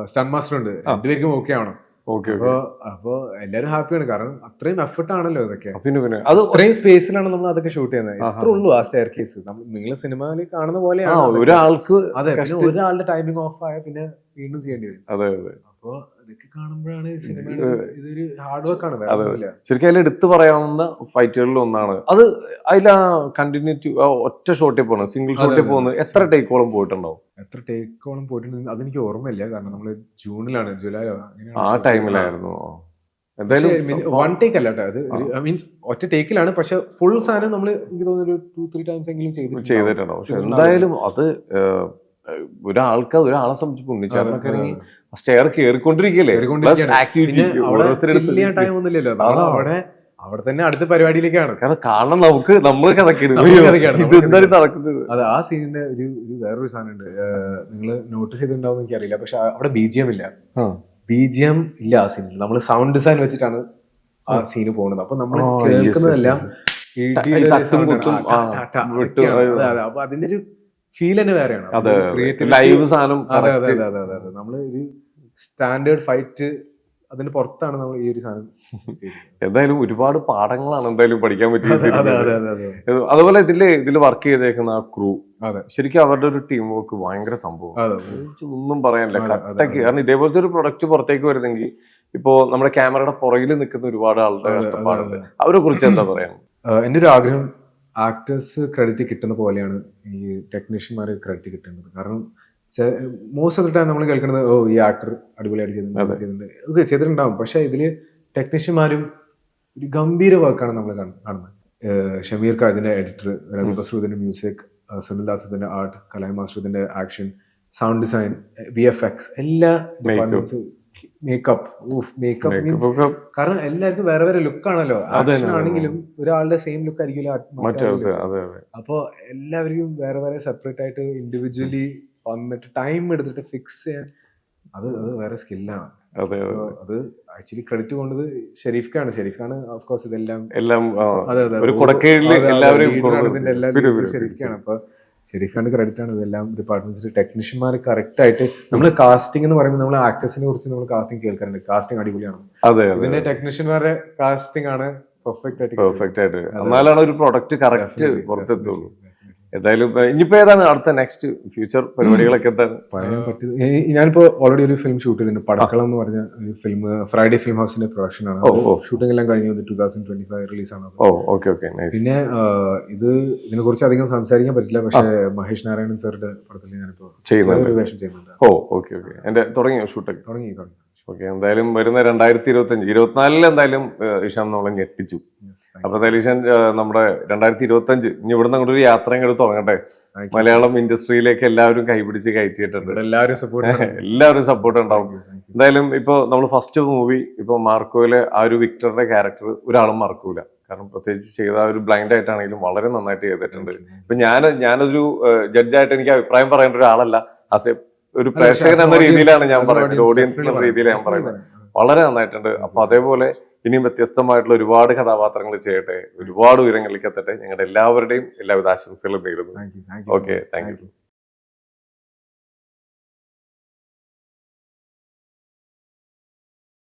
സ്റ്റൺ മാസ്റ്റർ ഉണ്ട്. രണ്ടുപേർക്കും ഓക്കെ ആവണം. അപ്പൊ എല്ലാരും ഹാപ്പിയാണ് കാരണം അത്രയും എഫർട്ട് ആണല്ലോ ഇതൊക്കെ. പിന്നെ പിന്നെ. അത് അത്രയും സ്പേസിലാണ് നമ്മൾ അതൊക്കെ ഷൂട്ട് ചെയ്യുന്നത്. ഇത്ര ഉള്ളൂ ആ സ്റ്റെയർ കേസ് നിങ്ങൾ സിനിമയിൽ കാണുന്ന പോലെയാണ് ഒരാൾക്ക് അതെ ഒരാളുടെ ടൈമിംഗ് ഓഫ് ആയ പിന്നെ വീണ്ടും ചെയ്യേണ്ടി വരും. അതെ അതെ. അപ്പോ ഇതൊക്കെ കാണുമ്പോഴാണ് സിനിമ ഇത് ഇതൊരു ഹാർഡ് വർക്ക് ആണ്. അതെ. ശരിക്കും അതിൽ എടുത്തു പറയാവുന്ന ഫൈറ്റുകളിൽ ഒന്നാണ്. അത് അതിൽ ആ കണ്ടിന്യൂറ്റി ഒറ്റ ഷോട്ടിൽ പോകുന്നത് സിംഗിൾ ഷോട്ടിൽ പോകുന്നത് എത്ര ടേക്കോളം പോയിട്ടുണ്ടാവും? എത്ര ടേക്കോളം പോയിട്ടുണ്ട് അതെനിക്ക് ഓർമ്മയില്ല. കാരണം നമ്മൾ ജൂണിലാണ് ജൂലൈ ആ ടൈമിലായിരുന്നു എന്തായാലും വൺ ടേക്ക് അല്ല കേട്ടോ അത്. മീൻസ് ഒറ്റ ടേക്കിലാണ് പക്ഷെ ഫുൾ സാധനം നമ്മൾ എനിക്ക് തോന്നുന്നു ഒരു ടു ത്രീ ടൈംസ് എങ്കിലും ചെയ്തിട്ടുണ്ട് ചെയ്തിട്ടുണ്ടാവും. പക്ഷെ എന്തായാലും അത് ഒരാൾക്ക് ഒരാളെ സംബന്ധിച്ച് ഉണ്ണിച്ചാറിനൊക്കെ ആണെങ്കിൽ സ്റ്റെയർ കയറിക്കൊണ്ടിരിക്കല്ലേ അവിടെ അവിടെ തന്നെ അടുത്ത പരിപാടിയിലേക്കാണ്. കാരണം കാരണം നമുക്ക് നമ്മൾ കഥക്കരുത് നടക്കുന്നത്. അത് ആ സീനിന്റെ ഒരു ഒരു വേറൊരു സാധനം ഉണ്ട് നിങ്ങൾ നോട്ടീസ് ചെയ്തിട്ടുണ്ടാവും എനിക്ക് അറിയില്ല പക്ഷെ അവിടെ ബി ജി എം ഇല്ല. ബി ജി എം ഇല്ല ആ സീനിൽ നമ്മൾ സൗണ്ട് ഡിസൈൻ വെച്ചിട്ടാണ് ആ സീന് പോകുന്നത്. അപ്പൊ നമ്മൾ കേൾക്കുന്നതെല്ലാം. അപ്പൊ അതിന്റെ ഒരു ഫീൽ തന്നെ വേറെയാണ് ലൈവ് സാധനം അതെ അതെ അതെ അതെ അതെ അതെ. നമ്മൾ ഒരു സ്റ്റാൻഡേർഡ് ഫൈറ്റ് അതിന് പുറത്താണ് നമ്മൾ ഈ ഒരു സാധനം എന്തായാലും ഒരുപാട് പാഠങ്ങളാണ് എന്തായാലും പഠിക്കാൻ പറ്റിയത് അതുപോലെ ഇതിൽ ഇതിൽ വർക്ക് ചെയ്തേക്കുന്ന ആ ക്രൂ. ശരിക്കും അവരുടെ ഒരു ടീം വർക്ക് ഭയങ്കര സംഭവം ഒന്നും പറയാനില്ല. കട്ടക്ക്. കാരണം ഇതേപോലത്തെ ഒരു പ്രൊഡക്റ്റ് പുറത്തേക്ക് വരുന്നെങ്കിൽ ഇപ്പോ നമ്മുടെ ക്യാമറയുടെ പുറകിൽ നിൽക്കുന്ന ഒരുപാട് ആളുടെ കഷ്ടപ്പാടുണ്ട്. അവരെ കുറിച്ച് എന്താ പറയാ എന്റെ ഒരു ആഗ്രഹം ആക്ടേഴ്സ് ക്രെഡിറ്റ് കിട്ടുന്ന പോലെയാണ് ഈ ടെക്നീഷ്യന്മാർ ക്രെഡിറ്റ് കിട്ടുന്നത്. കാരണം മോസ്റ്റ് ഓഫ് ദ ടൈം നമ്മൾ കേൾക്കുന്നത് ഓ ഈ ആക്ടർ അടിപൊളിയായിട്ട് ചെയ്തിട്ടുണ്ട്. ചെയ്തിട്ടുണ്ട്. ഓക്കെ ചെയ്തിട്ടുണ്ടാവും. പക്ഷെ ഇതിൽ ടെക്നീഷ്യന്മാരും ഒരു ഗംഭീര വർക്കാണ് നമ്മൾ കാണുന്നത്. ഷമീർ ഇതിന്റെ എഡിറ്റർ രവി ബസ്രൂദിന്റെ മ്യൂസിക് സുനിൽ ദാസത്തിന്റെ art Kalai മാസ്റ്ററുദിന്റെ action sound design V F X എല്ലാ ഡിപ്പാർട്ട്മെന്റ്സ് മേക്കപ്പ് മേക്കപ്പ് മീൻസ് കാരണം എല്ലാവർക്കും വേറെ വേറെ ലുക്ക് ആണല്ലോ. അതെ, ആക്ഷൻ അതെ. ആണെങ്കിലും ഒരാളുടെ സെയിം ലുക്ക് ആയിരിക്കില്ല മറ്റേ മറ്റേ അതെ അതെ അപ്പോ എല്ലാവരും വേറെ വേറെ സെപ്പറേറ്റ് ആയിട്ട് ഇൻഡിവിജ്വലി വന്നിട്ട് ടൈം എടുത്തിട്ട് ഫിക്സ് ചെയ്യാൻ അത് അത് വേറെ സ്കില്ലാണ് അതെ ആക്ച്വലി ക്രെഡിറ്റ് കൊണ്ടത് ഷെരീഫ്ക്കാണ്. ഷെരീഫാണ് ഓഫ് കോഴ്സ് ഇതെല്ലാം എല്ലാം അതെ അതെ. ഒരു കുടക്കീഴിൽ അതെ, അതെ, എല്ലാവരെയും leader ആണ് കൊണ്ടുവന്നത്. ഇതിന്റെ എല്ലാ വരൂ, leader വരൂ, ഷെരീഫാണ് അപ്പൊ ഷെരീഫാണ് ക്രെഡിറ്റ് ആണ് ഇതെല്ലാം ഡിപ്പാർട്ട്മെന്റ്സിൽ ടെക്നീഷ്യന്മാർ കറക്റ്റ് ആയിട്ട് നമ്മൾ കാസ്റ്റിംഗ് എന്ന് പറയുമ്പോൾ നമ്മൾ ആക്ടേഴ്സിനെ കുറിച്ച് നമ്മൾ കാസ്റ്റിംഗ് കേൾക്കാറുണ്ട്. കാസ്റ്റിംഗ് അടിപൊളിയാണ്. അതെ അതെ ഇതിന്റെ ടെക്നീഷ്യന്മാരുടെ കാസ്റ്റിംഗ് ആണ് പെർഫെക്റ്റ് ആയിട്ട് പെർഫെക്റ്റ് ആയിട്ട്. എന്നാലാണ് ഒരു പ്രൊഡക്റ്റ് കറക്റ്റ് പുറത്തെത്തുള്ളൂ. എന്തായാലും ഇനിയിപ്പോ ഏതാണ് അടുത്ത നെക്സ്റ്റ് ഫ്യൂച്ചർ പരിപാടികളൊക്കെ എന്താണ്? പറയാൻ പറ്റിയത് ഈ- ഞാനിപ്പോ ഓൾറെഡി ഒരു ഫിലിം ഷൂട്ട് ചെയ്തിട്ടുണ്ട്. പടക്കളം എന്ന് പറഞ്ഞ ഒരു ഫിലിം ഫ്രൈഡേ ഫിലിം ഹൗസിന്റെ പ്രൊഡക്ഷൻ ആണ്. ഷൂട്ടിംഗ് എല്ലാം കഴിഞ്ഞത് two thousand twenty five release ആണ് ഓക്കെ ഓക്കെ പിന്നെ ഇത് ഇതിനെ കുറിച്ച് അധികം സംസാരിക്കാൻ പറ്റില്ല. പക്ഷേ മഹേഷ് നാരായണൻ സാറിന്റെ പടത്തിൽ ഞാനിപ്പോ ചെയ്യുന്നുണ്ട്. വേഷം ചെയ്യുന്നുണ്ട്. ഓ ഓക്കെ ഓക്കെ എന്റെ തുടങ്ങിയോ ഷൂട്ടൊക്കെ തുടങ്ങി തുടങ്ങി. ഓക്കെ എന്തായാലും വരുന്ന രണ്ടായിരത്തി ഇരുപത്തി അഞ്ച് ഇരുപത്തിനാലിൽ എന്തായാലും ഇഷാം നമ്മളെ ഞെട്ടിച്ചു അപ്പൊ തലീശൻ നമ്മുടെ രണ്ടായിരത്തി ഇരുപത്തി അഞ്ച് ഇനി ഇവിടുന്ന് അങ്ങോട്ട് ഒരു യാത്ര ഇങ്ങോട്ട് തുടങ്ങട്ടെ. മലയാളം ഇൻഡസ്ട്രിയിലേക്ക് എല്ലാവരും കൈപിടിച്ച് കയറ്റിയിട്ടുണ്ട്. എല്ലാവരും സപ്പോർട്ട് എല്ലാവരും സപ്പോർട്ട് ഉണ്ടാവും. എന്തായാലും ഇപ്പൊ നമ്മൾ ഫസ്റ്റ് മൂവി ഇപ്പൊ മാർക്കോയിലെ ആ ഒരു വിക്ടറുടെ ക്യാരക്ടർ ഒരാളും മറക്കൂല. കാരണം പ്രത്യേകിച്ച് ചെയ്ത ഒരു ബ്ലൈൻഡ് ആയിട്ടാണെങ്കിലും വളരെ നന്നായിട്ട് ചെയ്തിട്ടുണ്ട്. ഇപ്പൊ ഞാൻ ഞാനൊരു ജഡ്ജായിട്ട് എനിക്ക് അഭിപ്രായം പറയേണ്ട ഒരാളല്ല. ആസ് എ ഒരു പ്രേക്ഷകൻ എന്ന രീതിയിലാണ് ഞാൻ പറയുന്നത്. ഓഡിയൻസ് എന്ന രീതിയിൽ ഞാൻ പറയുന്നത്. വളരെ നന്നായിട്ടുണ്ട്. അപ്പൊ അതേപോലെ ഇനിയും വ്യത്യസ്തമായിട്ടുള്ള ഒരുപാട് കഥാപാത്രങ്ങൾ ചെയ്യട്ടെ. ഒരുപാട് ഉയരങ്ങളിലേക്ക് എത്തട്ടെ. ഞങ്ങളുടെ എല്ലാവരുടെയും എല്ലാവിധ ആശംസകളും നേരുന്നു. Okay thank you